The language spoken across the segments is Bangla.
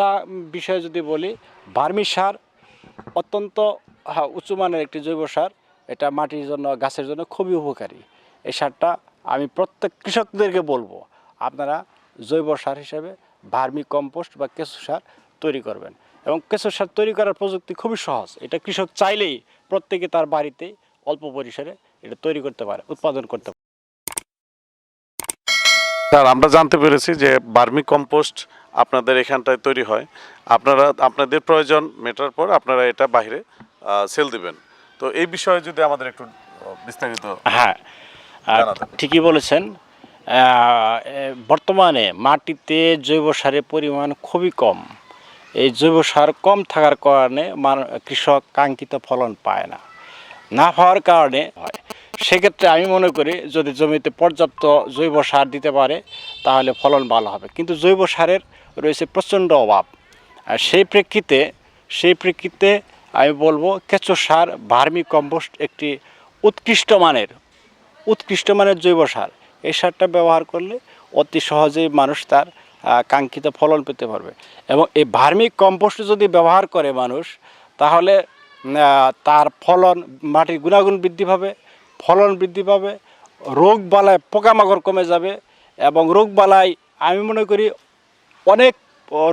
সারটা বিষয়ে যদি বলি বার্মি সার অত্যন্ত হ্যাঁ, উঁচু একটি জৈব সার। এটা মাটির জন্য গাছের জন্য খুবই উপকারী। এই সারটা আমি প্রত্যেক কৃষকদেরকে বলব আপনারা জৈব সার হিসেবে ভার্মি কম্পোস্ট বা কেঁচু সার তৈরি করবেন। এবং কেঁচু সার তৈরি করার প্রযুক্তি খুবই সহজ। এটা কৃষক চাইলেই প্রত্যেকে তার বাড়িতে অল্প পরিসরে এটা তৈরি করতে পারে উৎপাদন করতে পারে। স্যার আমরা জানতে পেরেছি যে বার্মি কম্পোস্ট আপনাদের এখানটায় তৈরি হয়। আপনারা আপনাদের প্রয়োজন মেটার পর আপনারা এটা বাইরে সেল দিবেন। তো এই বিষয়ে যদি আমাদের একটু বিস্তারিত হ্যাঁ। ঠিকই বলেছেন। বর্তমানে মাটিতে জৈব সারের পরিমাণ খুবই কম। এই জৈব সার কম থাকার কারণে কৃষক কাঙ্ক্ষিত ফলন পায় না। না পাওয়ার কারণে হয়। সেক্ষেত্রে আমি মনে করি যদি জমিতে পর্যাপ্ত জৈব সার দিতে পারে, তাহলে ফলন ভালো হবে। কিন্তু জৈব সারের রয়েছে প্রচণ্ড অভাব। আর সেই প্রেক্ষিতে সেই প্রেক্ষিতে আমি বলব কেঁচো সার, ভার্মি কম্পোস্ট একটি উৎকৃষ্ট মানের উৎকৃষ্ট মানের জৈব সার। এই সারটা ব্যবহার করলে অতি সহজেই মানুষ তার কাঙ্ক্ষিত ফলন পেতে পারবে। এবং এই ভার্মিক কম্পোস্ট যদি ব্যবহার করে মানুষ, তাহলে তার ফলন মাটির গুণাগুণ বৃদ্ধি পাবে ফলন বৃদ্ধি পাবে রোগ বালায় পোকামাকড় কমে যাবে এবং রোগ বালাই আমি মনে করি অনেক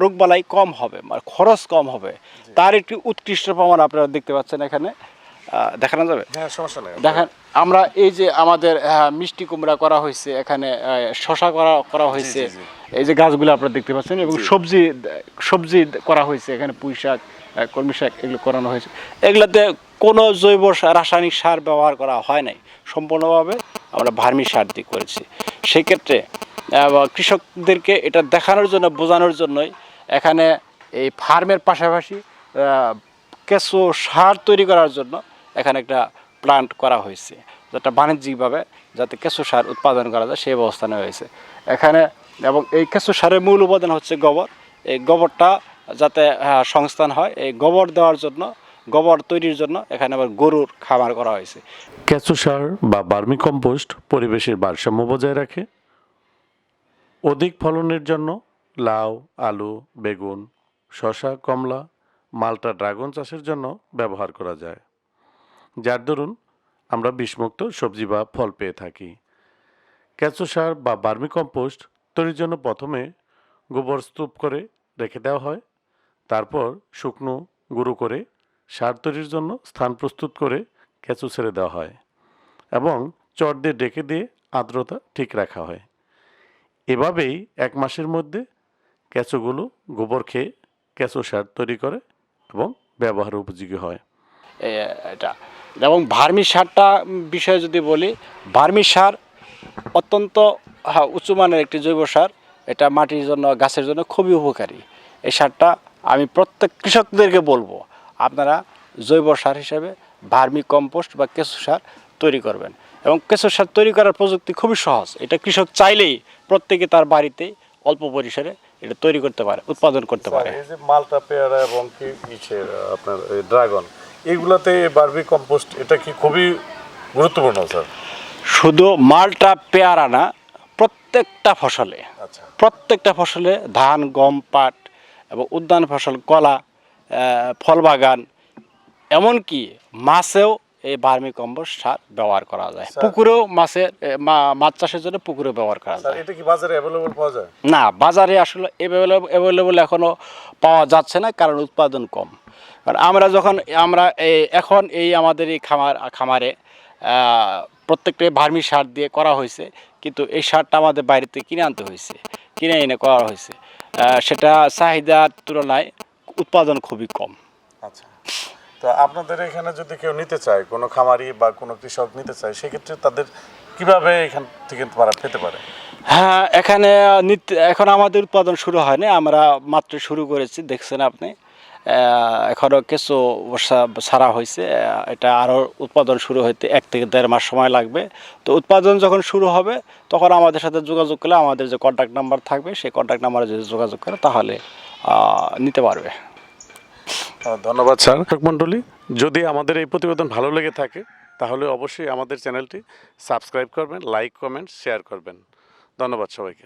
রোগ বালাই কম হবে মানে খরচ কম হবে। তার একটি উৎকৃষ্ট প্রমাণ আপনারা দেখতে পাচ্ছেন এখানে। দেখানো যাবে? হ্যাঁ সমস্যা নেই। দেখেন আমরা এই যে আমাদের মিষ্টি কুমড়া করা হয়েছে এখানে শশা করা করা হয়েছে। এই যে গাছগুলো আপনারা দেখতে পাচ্ছেন এবং সবজি সবজি করা হয়েছে এখানে পুঁই শাক কলমি শাক এগুলো করানো হয়েছে। এগুলোতে কোনো জৈব রাসায়নিক সার ব্যবহার করা হয় নাই। সম্পূর্ণভাবে আমরা ভার্মি সার দিয়ে করেছি। সেক্ষেত্রে কৃষকদেরকে এটা দেখানোর জন্য বোঝানোর জন্যই এখানে এই ফার্মের পাশাপাশি কেঁচো সার তৈরি করার জন্য এখানে একটা প্লান্ট করা হয়েছে যেটা বাণিজ্যিকভাবে যাতে কেঁচো সার উৎপাদন করা যায় সেই ব্যবস্থা নেওয়া হয়েছে। এখানে এবং এই কেঁচো সারের মূল উপাদান হচ্ছে গোবর। এই গোবরটা যাতে আহ, সংস্থান হয় এই গোবর দেওয়ার জন্য গোবর তৈরির জন্য এখানে আবার গরুর খামার করা হয়েছে। কেঁচো সার বা বার্মি কম্পোস্ট পরিবেশের ভারসাম্য বজায় রাখে। অধিক ফলনের জন্য লাউ আলু বেগুন শসা কমলা মালটা ড্রাগন চাষের জন্য ব্যবহার করা যায়। যার দরুন আমরা বিষমুক্ত সবজি বা ফল পেয়ে থাকি। কেঁচো সার বা বার্মি কম্পোস্ট তৈরির জন্য প্রথমে গোবর স্তূপ করে রেখে দেওয়া হয়। তারপর শুকনো, গুঁড়ো করে সার তৈরির জন্য স্থান প্রস্তুত করে কেঁচো ছেড়ে দেওয়া হয় এবং চট দিয়ে ডেকে দিয়ে আর্দ্রতা ঠিক রাখা হয়। এভাবেই এক মাসের মধ্যে কেঁচোগুলো গোবর খেয়ে কেঁচো সার তৈরি করে এবং ব্যবহার উপযোগী হয়। এটা এবং ভার্মি সারটা বিষয়ে যদি বলি ভার্মি সার অত্যন্ত হ্যাঁ, উঁচু একটি জৈব সার। এটা মাটির জন্য গাছের জন্য খুবই উপকারী। এই সারটা আমি প্রত্যেক কৃষকদেরকে বলব আপনারা জৈব সার হিসেবে ভার্মি কম্পোস্ট বা কেঁচু সার তৈরি করবেন। এবং কেঁচু সার তৈরি করার প্রযুক্তি খুবই সহজ। এটা কৃষক চাইলেই প্রত্যেকে তার বাড়িতে অল্প পরিসরে এটা তৈরি করতে পারে উৎপাদন করতে পারে। এই যে মালটা পেয়ারা এবং কি আপনার ড্রাগন এইগুলাতে বার্মি কম্পোস্ট এটা কি খুবই গুরুত্বপূর্ণ স্যার? শুধু মালটা পেয়ারা না প্রত্যেকটা ফসলে আচ্ছা। প্রত্যেকটা ফসলে ধান গম পাট এবং উদ্যান ফসল কলা ফল বাগান এমনকি মাছেও এই বার্মি কম্পোস্ট সার ব্যবহার করা যায়। পুকুরেও মাছের মাছ চাষের জন্য পুকুরেও ব্যবহার করা যায়। এটা কি বাজারে অ্যাভেলেবল পাওয়া যায়? না বাজারে আসলে অ্যাভেলেবল এখনও পাওয়া যাচ্ছে না কারণ উৎপাদন কম। কারণ আমরা যখন আমরা এই এখন এই আমাদের এই খামার খামারে আহ, প্রত্যেকটা ভার্মি সার দিয়ে করা হয়েছে কিন্তু এই সারটা আমাদের বাইরে থেকে কিনে আনতে হয়েছে কিনে এনে করা হয়েছে। সেটা চাহিদার তুলনায় উৎপাদন খুবই কম। আচ্ছা। তো আপনাদের এখানে যদি কেউ নিতে চায় কোনো খামারি বা কোনো কৃষক নিতে চায় সেক্ষেত্রে তাদের কীভাবে এখান থেকে তারা পেতে পারে? হ্যাঁ এখানে এখন আমাদের উৎপাদন শুরু হয়নি আমরা মাত্র শুরু করেছি দেখছেন আপনি। এখনও কিছু সা- ছাড়া হয়েছে। এটা আরও উৎপাদন শুরু হইতে এক থেকে দেড় মাস সময় লাগবে। তো উৎপাদন যখন শুরু হবে, তখন আমাদের সাথে যোগাযোগ করলে আমাদের যে কন্ট্যাক্ট নাম্বার থাকবে, সেই কন্ট্যাক্ট নাম্বারে যদি যোগাযোগ করে, তাহলে নিতে পারবে। ধন্যবাদ স্যার। মণ্ডলী, যদি আমাদের এই প্রতিবেদন ভালো লেগে থাকে, তাহলে অবশ্যই আমাদের চ্যানেলটি সাবস্ক্রাইব করবেন, লাইক, কমেন্ট, শেয়ার করবেন। ধন্যবাদ সবাইকে।